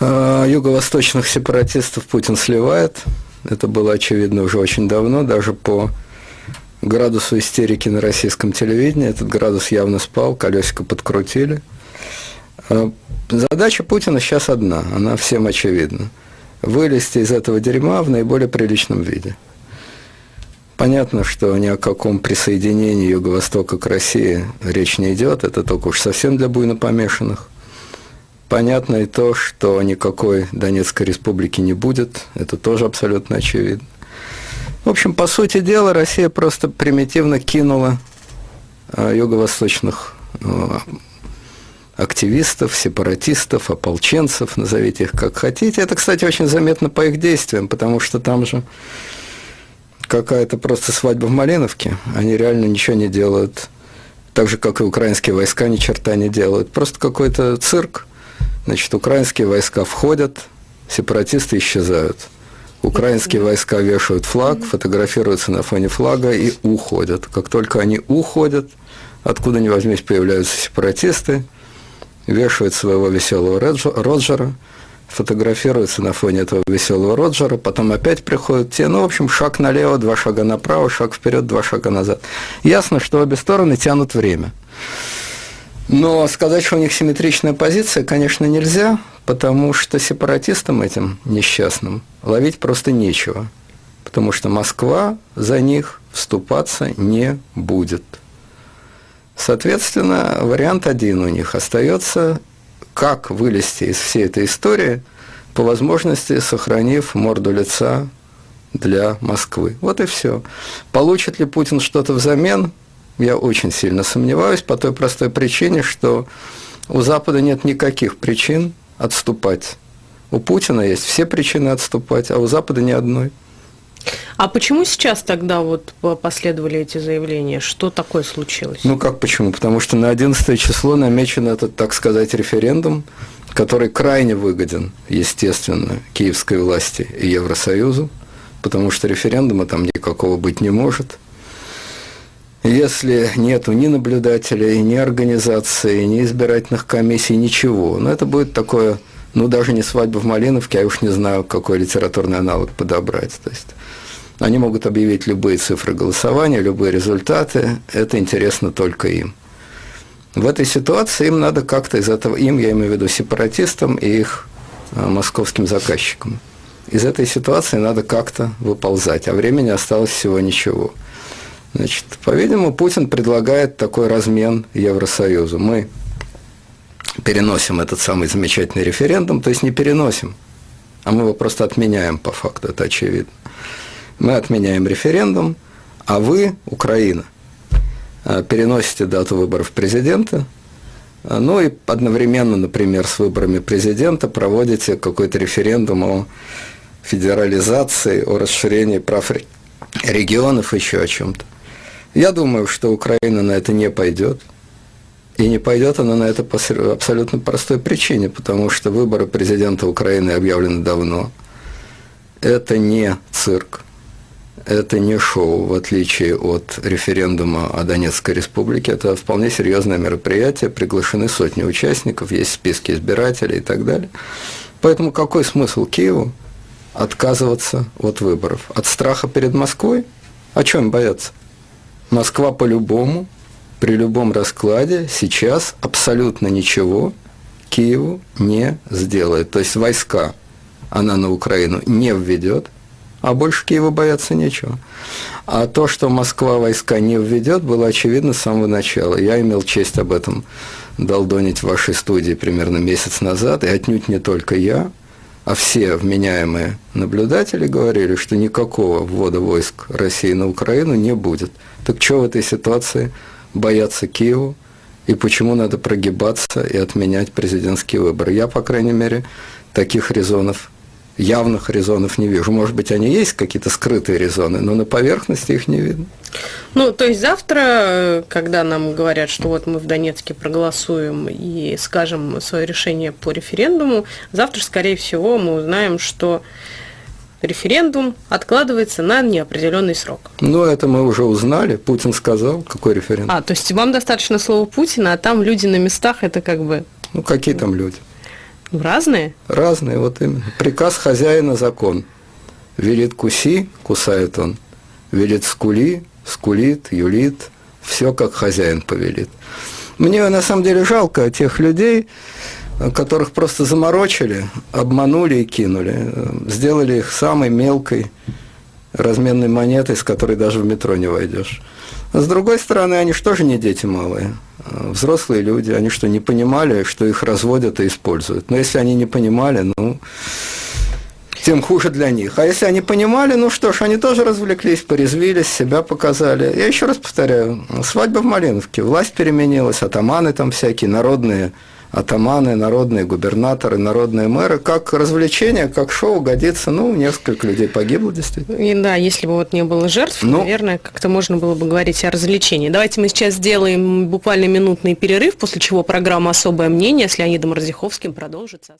А, Юго-восточных сепаратистов Путин сливает. Это было очевидно уже очень давно, даже по градусу истерики на российском телевидении. Этот градус явно спал, колесико подкрутили. А, Задача Путина сейчас одна, она всем очевидна. Вылезти из этого дерьма в наиболее приличном виде. Понятно, что ни о каком присоединении Юго-Востока к России речь не идет, это только уж совсем для буйно помешанных. Понятно и то, что никакой Донецкой республики не будет, это тоже абсолютно очевидно. В общем, по сути дела, Россия просто примитивно кинула а, юго-восточных а, активистов, сепаратистов, ополченцев, назовите их как хотите. Это, кстати, очень заметно по их действиям, потому что там же какая-то просто свадьба в Малиновке. Они реально ничего не делают. Так же, как и украинские войска ни черта не делают. Просто какой-то цирк. Значит, украинские войска входят, сепаратисты исчезают. Украинские войска вешают флаг, фотографируются на фоне флага и уходят. Как только они уходят, откуда ни возьмись появляются сепаратисты, вешают своего веселого Роджера, фотографируются на фоне этого веселого Роджера, потом опять приходят те, ну, в общем, шаг налево, два шага направо, шаг вперед, два шага назад. Ясно, что обе стороны тянут время. Но сказать, что у них симметричная позиция, конечно, нельзя, потому что сепаратистам этим несчастным ловить просто нечего, потому что Москва за них вступаться не будет. Соответственно, вариант один у них остается, как вылезти из всей этой истории, по возможности сохранив морду лица для Москвы. Вот и все. Получит ли Путин что-то взамен, я очень сильно сомневаюсь, по той простой причине, что у Запада нет никаких причин отступать. У Путина есть все причины отступать, а у Запада ни одной. А почему сейчас тогда вот последовали эти заявления? Что такое случилось? Ну как почему? Потому что на 11 число намечен этот, так сказать, референдум, который крайне выгоден, естественно, киевской власти и Евросоюзу, потому что референдума там никакого быть не может. Если нету ни наблюдателей, ни организации, ни избирательных комиссий, ничего, ну это будет такое, ну даже не свадьба в Малиновке, а я уж не знаю, какой литературный аналог подобрать. То есть они могут объявить любые цифры голосования, любые результаты. Это интересно только им. В этой ситуации им надо как-то из этого, им, я имею в виду сепаратистам и их а, московским заказчикам. Из этой ситуации надо как-то выползать, а времени осталось всего ничего. Значит, по-видимому, Путин предлагает такой размен Евросоюзу. Мы переносим этот самый замечательный референдум, то есть не переносим, а мы его просто отменяем по факту, это очевидно мы отменяем референдум, а вы, Украина, э, переносите дату выборов президента, э, ну и одновременно, например, с выборами президента проводите какой-то референдум о федерализации, о расширении прав регионов, еще о чем-то. Я думаю, что Украина на это не пойдет. И не пойдет она на это по абсолютно простой причине, потому что выборы президента Украины объявлены давно. Это не цирк это не шоу, в отличие от референдума о Донецкой республике. Это вполне серьезное мероприятие, приглашены сотни участников, есть списки избирателей и так далее. Поэтому какой смысл Киеву отказываться от выборов? От страха перед Москвой? О чем бояться? Москва по-любому, при любом раскладе сейчас абсолютно ничего Киеву не сделает. То есть войска она на Украину не введет, а больше Киева бояться нечего. А то, что Москва войска не введет, было очевидно с самого начала. Я имел честь об этом долдонить в вашей студии примерно месяц назад, и отнюдь не только я, а все вменяемые наблюдатели говорили, что никакого ввода войск России на Украину не будет. Так что в этой ситуации бояться Киеву, и почему надо прогибаться и отменять президентские выборы? Я, по крайней мере, таких резонов явных резонов не вижу. Может быть, они есть какие-то скрытые резоны, но на поверхности их не видно. Ну, то есть завтра, когда нам говорят, что вот мы в Донецке проголосуем и скажем свое решение по референдуму, завтра, скорее всего, мы узнаем, что референдум откладывается на неопределенный срок. Ну, это мы уже узнали. Путин сказал, какой референдум. А, то есть вам достаточно слова Путина, а там люди на местах, это как бы... Ну, какие там люди? Разные? Разные, вот именно. Приказ хозяина – закон. Велит куси, кусает он. Велит скули, скулит, юлит. Все, как хозяин повелит. Мне на самом деле жалко тех людей, которых просто заморочили, обманули и кинули. Сделали их самой мелкой разменной монетой, с которой даже в метро не войдешь. С другой стороны, они же не дети малые? Взрослые люди, они что, не понимали, что их разводят и используют? Но если они не понимали, ну, тем хуже для них. А если они понимали, ну что ж, они тоже развлеклись, порезвились, себя показали. Я еще раз повторяю, свадьба в Малиновке, власть переменилась, атаманы там всякие, народные атаманы, народные губернаторы, народные мэры, как развлечение, как шоу годится, ну, несколько людей погибло, действительно. И да, если бы вот не было жертв, Ну. наверное, как-то можно было бы говорить о развлечении. Давайте мы сейчас сделаем буквально минутный перерыв, после чего программа «Особое мнение» с Леонидом Радзиховским продолжится.